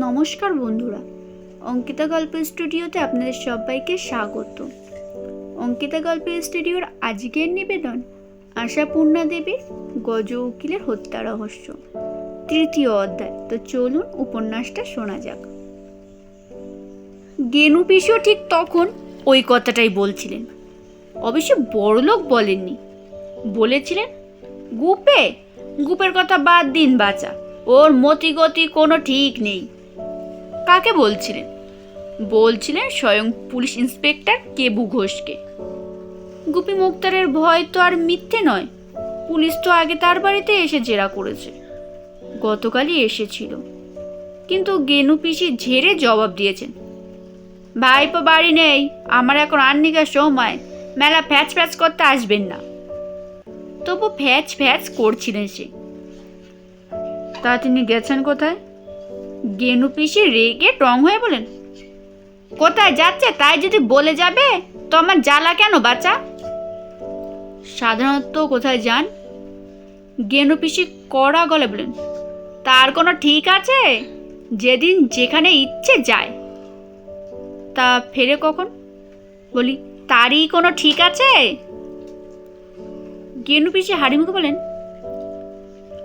নমস্কার বন্ধুরা। অঙ্কিতা গল্প স্টুডিওতে আপনাদের সবাইকে স্বাগত। অঙ্কিতা গল্প স্টুডিওর আজকের নিবেদন আশাপূর্ণা দেবীর গজ উকিলের হত্যা রহস্য। তৃতীয় অধ্যায়। তো চলুন উপন্যাসটা শোনা যাক। গেনু পিসিও ঠিক তখন ওই কথাটাই বলছিলেন। অবশ্য বড়লোক বলেননি। বলেছিলেন, গুপে, গুপের কথা বাদ দিন বাঁচা ওর মতিগতি কোনো ঠিক নেই। কাকে বলছিলেন? বলছিলেন স্বয়ং পুলিশ ইন্সপেক্টর কেবু ঘোষকে। গুপি মুক্তারের ভয় তো আর মিথ্যে নয়। পুলিশ তো আগে তার বাড়িতে এসে জেরা করেছে। গতকালই এসেছিল। কিন্তু গেনু পিসি ঝেড়ে জবাব দিয়েছেন। ভাই ভাইপো বাড়ি নেই, আমার এখন আন্নিকার সময়। মেলা ফ্যাচ ফ্যাচ করতে আসবেন না। তবু ফ্যাচ ফ্যাচ করছিলেন সে। তা তিনি গেছেন কোথায়? গেনু পিসি রেগে টং হয়ে বলেন কোথায় যাচ্ছে? তাই যদি বলে যাবে, তো আমার জ্বালা কেন বাচ্চা সাধারণত কোথায় যান? গেনু পিসি কড়া গলে বলেন তার কোনো ঠিক আছে? যেদিন যেখানে ইচ্ছে যায়। তা ফেরে কখন? বলি, তারই কোনো ঠিক আছে? গেনু পিসি হাড়িমুখে বলেন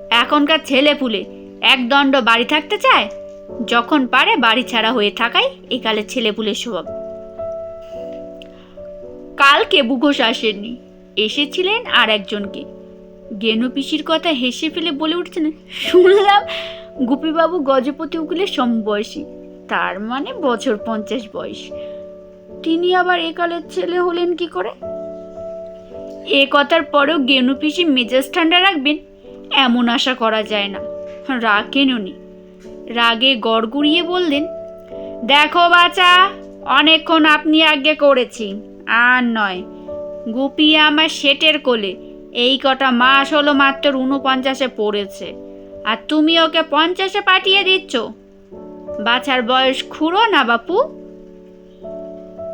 এখনকার ছেলে পুলে এক দণ্ড বাড়ি থাকতে চায় যখন পারে বাড়ি ছাড়া হয়ে থাকাই একালের ছেলে পুলের স্বভাব। কাল কেবু ঘোষ আসেননি। এসেছিলেন আর একজনকে। গেনু পিসির কথা হেসে ফেলে বলে উঠছেন, শুনলাম গুপিবাবু গজপতি উকিলের সমবয়সী। তার মানে বছর পঞ্চাশ বয়স। তিনি আবার একালের ছেলে হলেন কি করে? এ কথার পরেও গেনু পিসি মেজাজ ঠান্ডা রাখবেন, এমন আশা করা যায় না। রাখেন উনি রাগে গড়গুড়িয়ে বললেন, দেখো বাচ্চা অনেকক্ষণ আপনি আজ্ঞে করেছি, আর নয়। গুপি আমার সেটের কোলে, এই কটা মাস হলো মাত্র উনপঞ্চাশে পড়েছে, আর তুমি ওকে পঞ্চাশে পাঠিয়ে দিচ্ছ? বাছার বয়স খুঁড়ো না বাপু?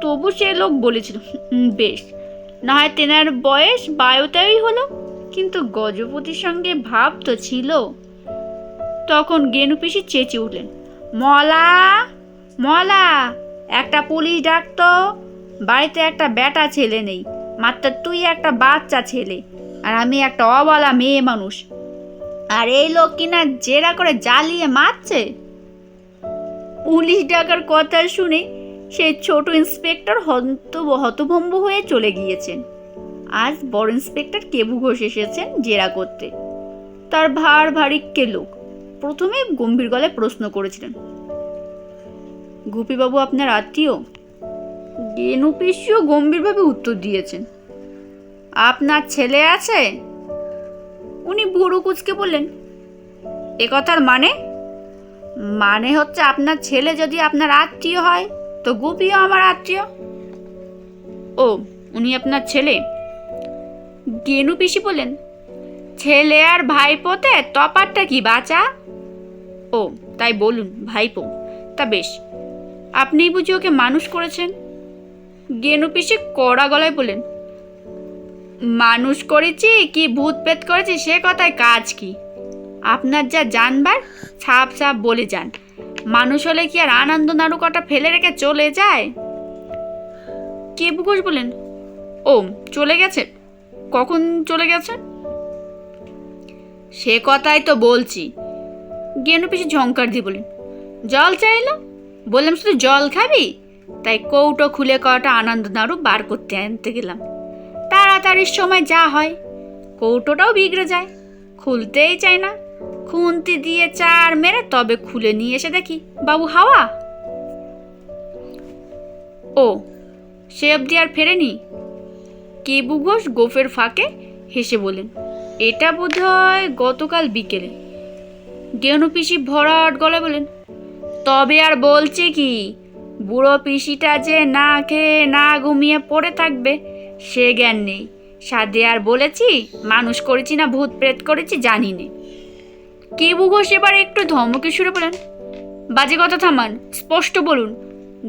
তবু সে লোক বলেছিল বেশ। না হয় তেনার বয়স বায়ুতাই হলো, কিন্তু গজপতির সঙ্গে ভাব তো ছিল। তখন গেনু পিসি চেঁচে উঠলেন, মলা মলা, একটা পুলিশ ডাকতো, বাড়িতে একটা বেটা ছেলে নেই, মাত্র তুই একটা বাচ্চা ছেলে, আর আমি একটা অবলা মেয়ে মানুষ। আর এই লোক কিনা জেরা করে জ্বালিয়ে মারছে? পুলিশ ডাকার কথা শুনে সেই ছোট ইন্সপেক্টর হত হতভম্ব হয়ে চলে গিয়েছেন। আজ বড় ইন্সপেক্টর কেবু ঘোষ এসেছেন জেরা করতে। তার ভার ভারিক্কে লোক। প্রথমে গম্ভীর গলায় প্রশ্ন করেছিলেন, গুপিবাবু, আপনার আত্মীয়? গেনু পিসিও গম্ভীরভাবে উত্তর দিয়েছেন, আপনার ছেলে আছে? উনি বুড়ো কুচকে বললেন, এ কথার মানে? মানে হচ্ছে আপনার ছেলে যদি আপনার আত্মীয় হয়, তো গুপিও আমার আত্মীয়? ও, উনি আপনার ছেলে? গেনু পিসি বললেন, ছেলে আর ভাইপোতে তপারটা কি বাঁচা ও, তাই বলুন, ভাইপো। তা বেশ। আপনিই বুঝি ওকে মানুষ করেছেন? গেনু পিসি কড়া গলায় বলেন, মানুষ করেছি কি ভূত পেত করেছি সে কথায় কাজ কি? আপনার যা জানবার, ছাপ ছাপ বলে যান। মানুষ হলে কি আর আনন্দ নাড়ুকাটা ফেলে রেখে চলে যায়? কে বুকুশ বলেন? ও, চলে গেছে। কখন চলে গেছে? সে কথাই তো বলছি। গেনু পিসি ঝঙ্কার দিয়ে বলেন জল চাইলো? বললাম, শুধু জল খাবি? তাই কৌটো খুলে কটা আনন্দ নাড়ু বার করতে আনতে গেলাম। তাড়াতাড়ির সময় যা হয়, কৌটোটাও বিগড়ে যায়। খুলতেই চায় না। খুন্তি দিয়ে চার মেরে তবে খুলে নিয়ে এসে দেখি, বাবু, হাওয়া? ও, সে অবধি আর ফেরেনি? কেবু ঘোষ গোফের ফাঁকে হেসে বলেন এটা বোধহয় গতকাল বিকেলে। গেনু পিসি ভরাট গলায় বলেন তবে আর বলছি কি, বুড়ো পিসিটা যে না খেয়ে না ঘুমিয়ে পড়ে থাকবে, সে জ্ঞান নেই। সাদে আর বলেছি, মানুষ করেছি না, ভূত প্রেত করেছি, জানি নে। কেবু ঘোষ এবার একটু ধমকে সুরে বলেন বাজে কথা থামান, স্পষ্ট বলুন,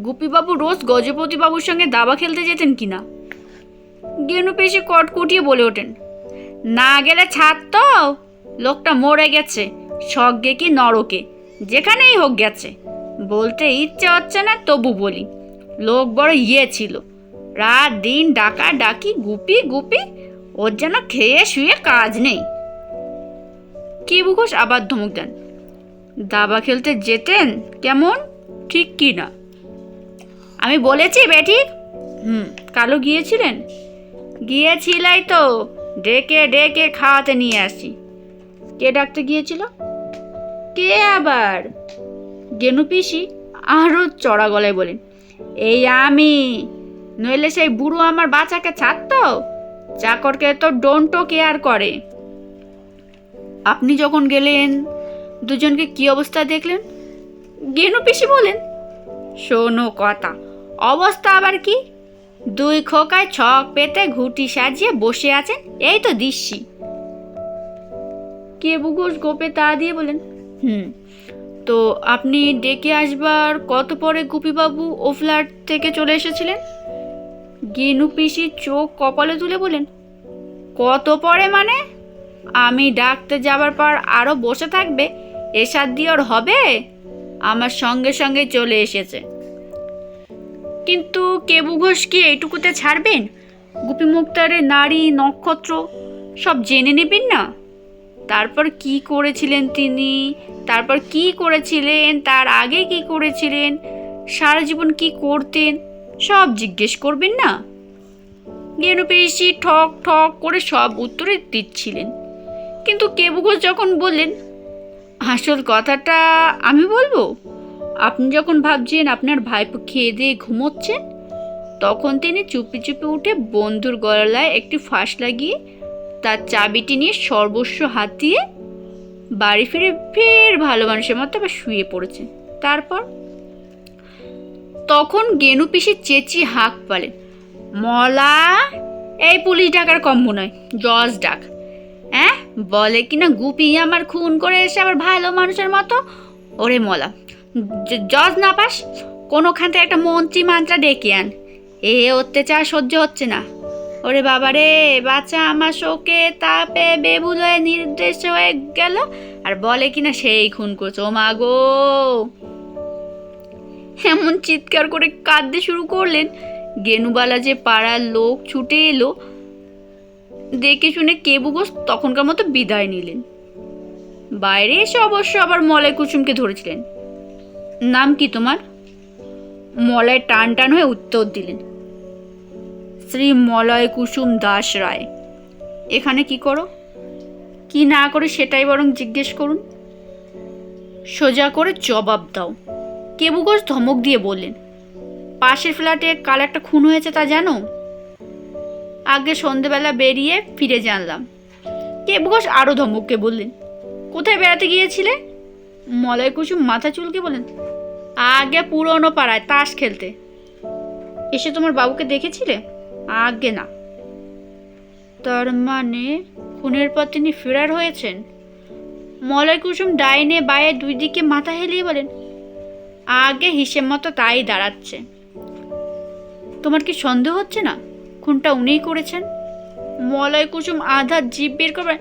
গুপিবাবু রোজ গজপতি বাবুর সঙ্গে দাবা খেলতে যেতেন কি না? গেনু পেশে কটকুটিয়ে বলে ওঠেন, না গেলে ছাড় তো, লোকটা মরে গেছে স্বর্গে কি নরকে? যেখানেই হোক গেছে। বলতে ইচ্ছে হচ্ছে না, তবু বলি। লোক বড় ইয়ে ছিল। রাত দিন ডাকা ডাকি, গুপি গুপি, ওর যেন খেয়ে শুয়ে কাজ নেই। কেবু ঘোষ আবার ধমক দেন? দাবা খেলতে যেতেন কেমন? ঠিক কি না? আমি বলেছি বেঠিক হুম কালো গিয়েছিলেন? গিয়েছিলাই তো। ডেকে ডেকে খাওয়াতে নিয়ে আসি। কে ডাকতে গিয়েছিল? কে আবার? গেনু পিসি আরও চড়া গলায় বলেন, এই আমি। নইলে সেই বুড়ো আমার বাচ্চাকে ছাড়তো? চাকরকে তো ডোন্টো কেয়ার করে। আপনি যখন গেলেন, দুজনকে কি অবস্থা দেখলেন? গেনু পিসি বলেন, শোনো কথা, অবস্থা আবার কি? দুই খোকায় ছক পেতে ঘুটি সাজিয়ে বসে আছেন, এই তো দিচ্ছি কে ঘোষ গোপে তা দিয়ে বলেন হুম। তো আপনি ডেকে আসবার কত পরে গুপিবাবু ও ফ্ল্যাট থেকে চলে এসেছিলেন? গিনু পিসি চোখ কপালে তুলে বলেন কত পরে মানে? আমি ডাকতে যাবার পর আরও বসে থাকবে এসাদ দিয়ে ওর হবে? আমার সঙ্গে সঙ্গে চলে এসেছে। কিন্তু কেবু ঘোষ কি এইটুকুতে ছাড়বেন? গুপি মুক্তারের নারী, নক্ষত্র, সব জেনে নেবেন না? তারপর কি করেছিলেন তিনি? তারপর কি করেছিলেন? তার আগে কি করেছিলেন? সারা জীবন কি করতেন? সব জিজ্ঞেস করবেন না? পেশি ঠক ঠক করে সব উত্তরে দিচ্ছিলেন। কিন্তু কেবু ঘোষ যখন বললেন, আসল কথাটা আমি বলব? আপনি যখন ভাবছেন আপনার ভাইপো খেয়ে দিয়ে ঘুমোচ্ছেন, তখন তিনি চুপি চুপি উঠে বন্ধুর গলায় একটি ফাঁস লাগিয়ে তার চাবিটি নিয়ে সর্বস্ব হাত দিয়ে বাড়ি ফিরে ফের ভালো মানুষের মতো আবার শুয়ে পড়েছে। তারপর তখন গেনু পিসি চেঁচিয়ে হাঁক পালেন মলা, এই পুলিশ ডাকার কম্ব নয়, জজ ডাক। হ্যাঁ বলে কিনা গুপি আমার খুন করে এসে আবার ভালো মানুষের মতো? ওরে মলা জজ না পাস, কোনোখান থেকে একটা মন্ত্রী মান্ত্রা ডেকে আন। এ অত্যাচার সহ্য হচ্ছে না। ওরে বাবা রে বাচ্চা আমার শোকে তাপে বেবুল হয়ে নির্দেশ হয়ে গেল। আর বলে কিনা সেই খুন করছে, ও মা গো। এমন চিৎকার করে কাঁদতে শুরু করলেন। গেনুবালা যে পাড়ার লোক ছুটে এলো, দেখে শুনে কেবু ঘোষ তখনকার মতো বিদায় নিলেন। বাইরে এসে অবশ্য আবার মলয় কুসুমকে ধরেছিলেন। নাম কি তোমার? মলয় টান টান হয়ে উত্তর দিলেন। শ্রী মলয় কুসুম দাস রায়। এখানে কি করো? কি না করে সেটাই বরং জিজ্ঞেস করুন। সোজা করে জবাব দাও। কেবু ঘোষ ধমক দিয়ে বললেন, পাশের ফ্ল্যাটে কাল একটা খুন হয়েছে তা জানো? আগে সন্ধেবেলা বেরিয়ে ফিরে জানলাম। কেবু ঘোষ আরও ধমককে বললেন, কোথায় বেড়াতে গিয়েছিলে? মলয় কুসুম মাথা চুলকে বলেন আগে পুরনো পাড়ায় তাস খেলতে। এসে তোমার বাবুকে দেখেছিলে? আগে না। তার মানে খুনের পর তিনি ফেরার হয়েছেন? মলয় কুসুম ডাইনে বায়ে দুই দিকে মাথা হেলিয়ে বলেন, আগে হিসেব মতো তাই দাঁড়াচ্ছে। তোমার কি সন্দেহ হচ্ছে না? খুনটা উনিই করেছেন? মলয় কুসুম আধা জিভ বের করবে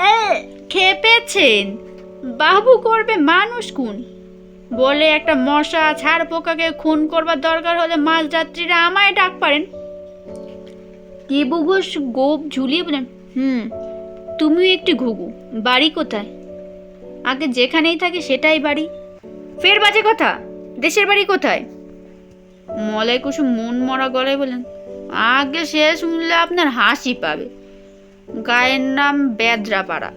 এ, খেপেছেন। বাবু করবে মানুষ খুন। বলে একটা মশা ছাড় পোকাকে খুন করবার দরকার হলে মাঝরাত্রিরা আমায় ডাক পারেন। কেবু ঘোষ গোপ ঝুলিয়ে বলেন, হুম, তুমিও একটি ঘুঘু, বাড়ি কোথায়? আগে যেখানেই থাকে সেটাই বাড়ি। ফের বাজে কথা, দেশের বাড়ি কোথায়? মলয় কুসুম মন মরা গলায় বলেন, আগে সে শুনলে আপনার হাসি পাবে। গায়ের নাম বেদরাপাড়া।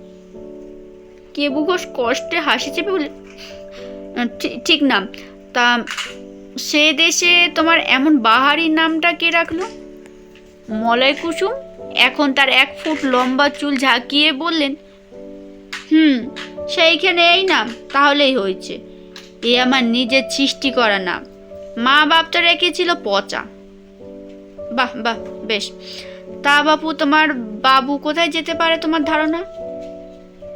কেবু ঘোষ কষ্টে হাসি চেপে বলে, "ঠি- ঠিক নাম, তা সে দেশে তোমার এমন বাহারি নামটা কে রাখল? মলয় কুসুম, এখন তার এক ফুট লম্বা চুল ঝাঁকিয়ে বললেন, হুম, সেইখানে এই নাম, তাহলেই হয়েছে। এ আমার নিজের সৃষ্টি করা নাম। মা বাপটা রেখেছিল পচা। বাহ বাহ, বেশ। তা বাপু, তোমার বাবু কোথায় যেতে পারে তোমার ধারণা?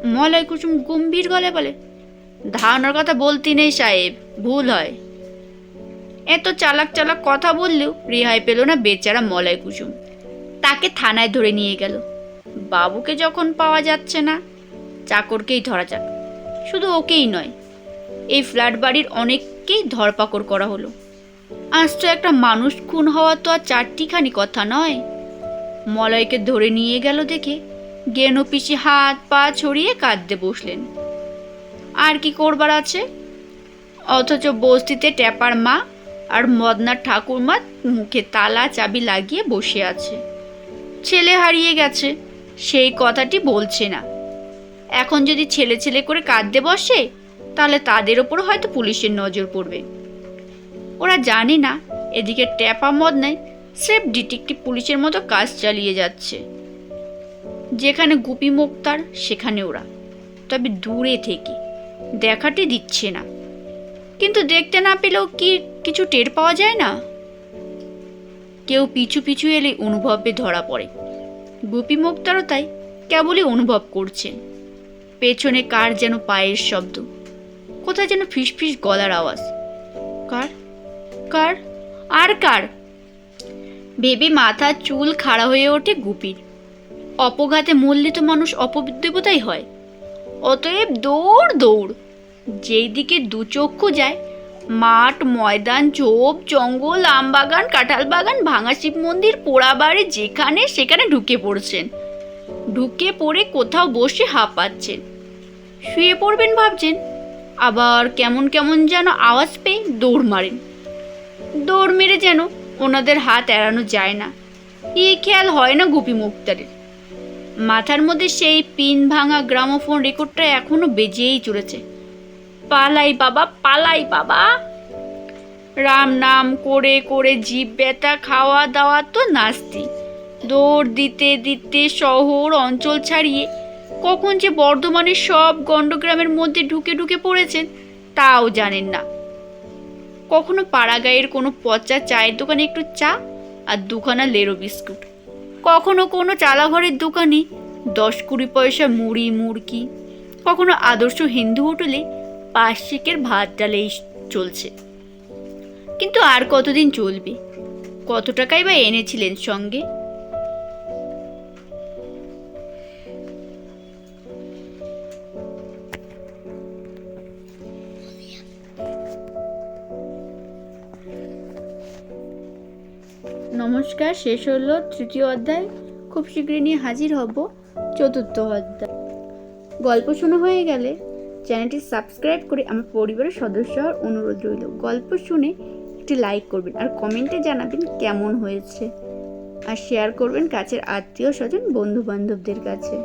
মলয় কুসুম গম্ভীর গলে বলে, ধারণার কথা বলতে নেই সাহেব, ভুল হয়। এত চালাক চালাক কথা বললেও রেহাই পেল না বেচারা মলয় কুসুম। তাকে থানায় ধরে নিয়ে গেল। বাবুকে যখন পাওয়া যাচ্ছে না, চাকরকেই ধরা যাক। শুধু ওকেই নয়, এই ফ্ল্যাট বাড়ির অনেককেই ধরপাকড় করা হলো। আজ তো একটা মানুষ খুন হওয়া তো আর চারটিখানি কথা নয়। মলয়কে ধরে নিয়ে গেল দেখে গেনু পিসি হাত পা ছড়িয়ে কাঁদতে বসলেন। আর কি করবার আছে? অথচ বস্তিতে ট্যাপার মা আর মদনার ঠাকুরমা মুখে তালা চাবি লাগিয়ে বসে আছে। ছেলে হারিয়ে গেছে, সেই কথাটি বলছে না। এখন যদি ছেলে ছেলে করে কাঁদতে বসে, তাহলে তাদের ওপর হয়তো পুলিশের নজর পড়বে। ওরা জানে না, এদিকে ট্যাপা মদ নেয় স্রেফ ডিটেকটিভ পুলিশের মতো কাজ চালিয়ে যাচ্ছে। যেখানে গুপি মুক্তার সেখানে ওরা। তবে দূরে থেকে দেখাটি দিচ্ছে না। কিন্তু দেখতে না পেলেও কি কিছু টের পাওয়া যায় না? কেউ পিছু পিছু এলে অনুভবে ধরা পড়ে। গুপি মুক্তারও তাই কেবলই অনুভব করছেন। পেছনে কার যেন পায়ের শব্দ। কোথায় যেন ফিসফিস গলার আওয়াজ। কার? কার? আর কার? ভেবে মাথা চুল খাড়া হয়ে ওঠে গুপির। অপঘাতে মরলে তো মানুষ অপদেবতাই হয়। অতএব দৌড় দৌড়। যেই দিকে দু চক্ষু যায় মাঠ, ময়দান, ঝোপ, জঙ্গল, আমবাগান কাঁঠাল বাগান ভাঙা শিব মন্দির পোড়াবাড়ি যেখানে সেখানে ঢুকে পড়ছেন। ঢুকে পড়ে কোথাও বসে হাঁপাচ্ছেন। শুয়ে পড়বেন ভাবছেন, আবার কেমন কেমন যেন আওয়াজ পেয়ে দৌড় মারেন। দৌড় মেরে যেন ওনাদের হাত এড়ানো যায় না। এই খেয়াল হয় না গুপি মুক্তারের। মাথার মধ্যে সেই পিন ভাঙা গ্রামোফোন রেকর্ডটা এখনও বেজেই চলেছে। পালাই বাবা পালাই বাবা। রাম নাম করে করে জীব ব্যথা, খাওয়া দাওয়া তো নাস্তি। দৌড় দিতে দিতে শহর, অঞ্চল ছাড়িয়ে কখন যে বর্ধমানের সব গণ্ডগ্রামের মধ্যে ঢুকে ঢুকে পড়েছেন, তাও জানেন না। কখনো পাড়াগাঁয়ের কোনো পচা চায়ের দোকানে একটু চা আর দুখানা লেরো বিস্কুট। কখনো কোনো চালাঘরের দোকানে দশ কুড়ি পয়সা মুড়ি, মুড়কি। কখনো আদর্শ হিন্দু হোটেলে পাঁচ শেকের ভাত ডালেই চলছে। কিন্তু আর কতদিন চলবে? কত টাকাই বা এনেছিলেন সঙ্গে? নমস্কার, শেষ হলো তৃতীয় অধ্যায়। খুব শীঘ্রই নিয়ে হাজির হব চতুর্থ অধ্যায়। গল্প শোনা হয়ে গেলে চ্যানেলটি সাবস্ক্রাইব করে আমার পরিবারের সদস্য হওয়ার অনুরোধ রইল। গল্প শুনে একটি লাইক করবেন আর কমেন্টে জানাবেন কেমন হয়েছে। আর শেয়ার করবেন কাছের আত্মীয় স্বজন বন্ধু বান্ধবদের কাছে।